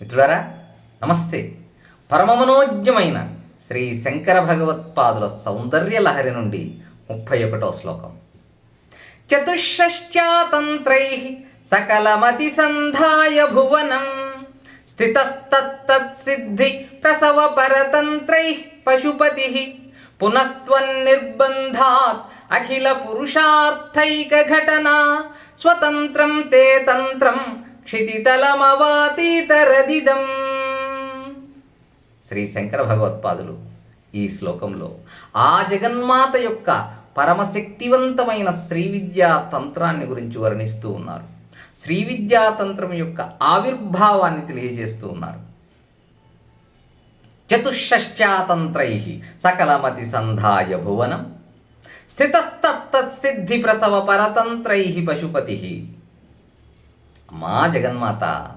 మిత్రులారా నమస్తే. పరమమనోజ్ఞమైన శ్రీ శంకర భగవత్పాదుల సౌందర్య లహరి నుండి ముప్పై ఒకటో శ్లోకం. చతుషష్ట్యాతంత్రై సకలమతి సంధాయ భువనం స్థితస్తత్సిద్ధి ప్రసవ పరతంత్రై పశుపతి పునస్త్వన్నిర్బంధాత్ అఖిల పురుషార్థైక ఘటనా స్వతంత్రం తే తంత్రం క్షితితలమవాతీతరదిదం. శ్రీ శంకర భగవత్పాదులు ఈ శ్లోకంలో ఆ జగన్మాత యొక్క పరమశక్తివంతమైన శ్రీ విద్యా తంత్రాన్ని గురించి వర్ణిస్తూ ఉన్నారు. శ్రీ విద్యా తంత్రం యొక్క ఆవిర్భావాన్ని తెలియజేస్తూ ఉన్నారు. చతుషష్ట్యాతంత్రై సకలమతి సంధాయ భువనం. స్థితస్తత్సిద్ధి ప్రసవ పరతంత్రై పశుపతి. మా జగన్మాత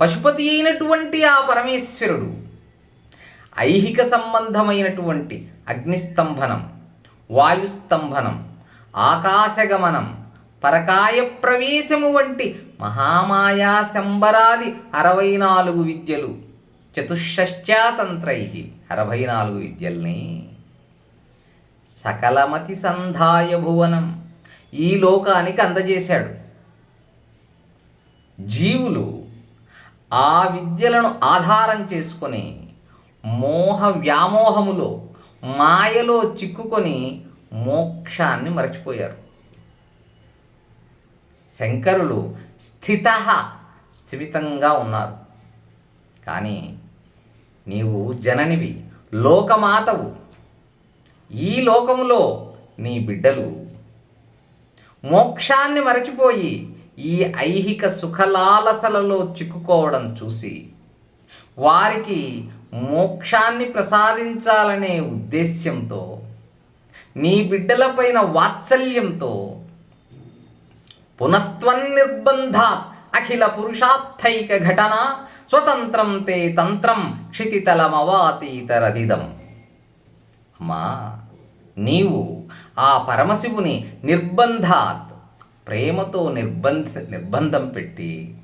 పశుపతి అయినటువంటి ఆ పరమేశ్వరుడు ఐహిక సంబంధమైనటువంటి అగ్నిస్తంభనం వాయుస్తంభనం ఆకాశగమనం పరకాయ ప్రవేశము వంటి మహామాయా శంబరాది అరవై నాలుగు విద్యలు చతుషష్ట్యాతంత్రై అరవై నాలుగు విద్యల్ని సకలమతి సంధాయ భువనం ఈ లోకానికి అందజేశాడు. జీవులు ఆ విద్యలను ఆధారం చేసుకొని మోహ వ్యామోహములో మాయలో చిక్కుకొని మోక్షాన్ని మరచిపోయారు. శంకరులు స్థిత స్థిమితంగా ఉన్నారు. కానీ నీవు జననివి లోకమాతవు. ఈ లోకములో నీ బిడ్డలు మోక్షాన్ని మరచిపోయి ఈ ఐహిక సుఖలాలసలలో చిక్కుకోవడం చూసి వారికి మోక్షాన్ని ప్రసాదించాలనే ఉద్దేశ్యంతో నీ బిడ్డలపైన వాత్సల్యంతో పునస్త్వన్నిర్బంధాత్ అఖిల పురుషార్థైక ఘటన స్వతంత్రం తే తంత్రం క్షితితలమవాతీతరదిదం అమ్మా నీవు ఆ పరమశివుని నిర్బంధాత్ ప్రేమతో నిర్బంధ నిర్బంధం పెట్టి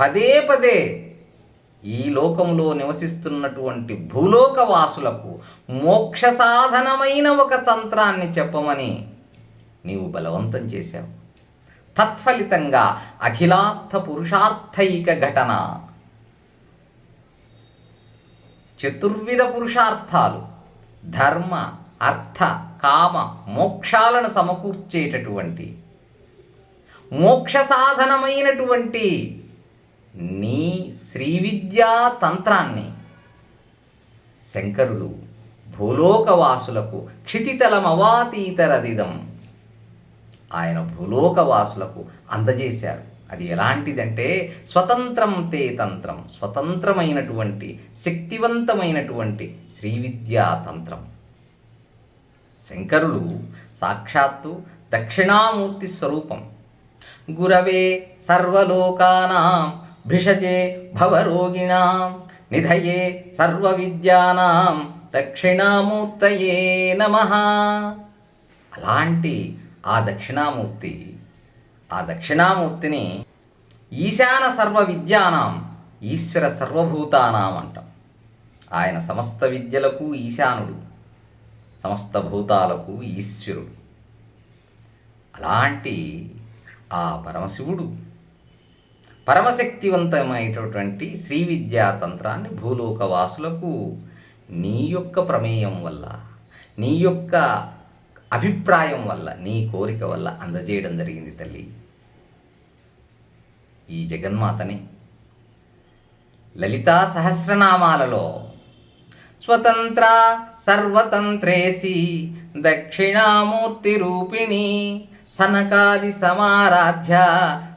పదే పదే ఈ లోకంలో నివసిస్తున్నటువంటి భూలోకవాసులకు మోక్ష సాధనమైన ఒక తంత్రాన్ని చెప్పమని నీవు బలవంతం చేశావు. తత్ఫలితంగా అఖిలార్థ పురుషార్థైక ఘటన. చతుర్విధ పురుషార్థాలు ధర్మ అర్థ కామ మోక్షాలను సమకూర్చేటటువంటి మోక్ష సాధనమైనటువంటి నీ శ్రీ విద్యా తంత్రాన్ని శంకరులు భూలోకవాసులకు క్షితితలమవాతీతరదిదం ఆయన భూలోకవాసులకు అందజేశారు. అది ఎలాంటిదంటే స్వతంత్రం తే తంత్రం స్వతంత్రమైనటువంటి శక్తివంతమైనటువంటి శ్రీవిద్యా తంత్రం. శంకరులు సాక్షాత్తు దక్షిణామూర్తి స్వరూపం. గురవే సర్వలోకానాం భిషజే భవరోగిణాం నిధయే సర్వవిద్యానాం దక్షిణామూర్తయే నమ. అలాంటి ఆ దక్షిణామూర్తి ఆ దక్షిణామూర్తిని ఈశాన సర్వ విద్యానాం ఈశ్వర సర్వభూతానాం అంటాం. ఆయన సమస్త విద్యలకు ఈశానుడు. సమస్త భూతాలకు ఈశ్వరుడు. అలాంటి ఆ పరమశివుడు పరమశక్తివంతమైనటువంటి శ్రీ విద్యా తంత్రాన్ని భూలోక వాసులకు నీ యొక్క ప్రమేయం వల్ల నీ యొక్క అభిప్రాయం వల్ల నీ కోరిక వల్ల అందజేయడం జరిగింది తల్లి. ఈ జగన్మాతని. లలితా సహస్రనామాలలో స్వతంత్ర సర్వతంత్రేసి దక్షిణామూర్తి రూపిణి సనకాది సమారాధ్య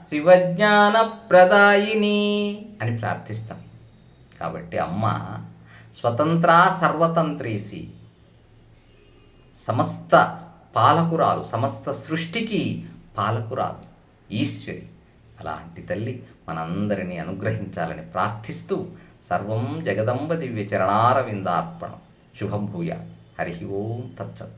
శివజ్ఞాన ప్రదాయిని అని ప్రార్థిస్తాం. కాబట్టి అమ్మ స్వతంత్ర సర్వతంత్రేసి సమస్త పాలకురాలు సమస్త సృష్టికి పాలకురాలు ఈశ్వరి. అలాంటి తల్లి మనందరినీ అనుగ్రహించాలని ప్రార్థిస్తూ సర్వం జగదంబ దివ్య చరణారవిందార్పణం శుభం భూయ హరి ఓం తచ్చత్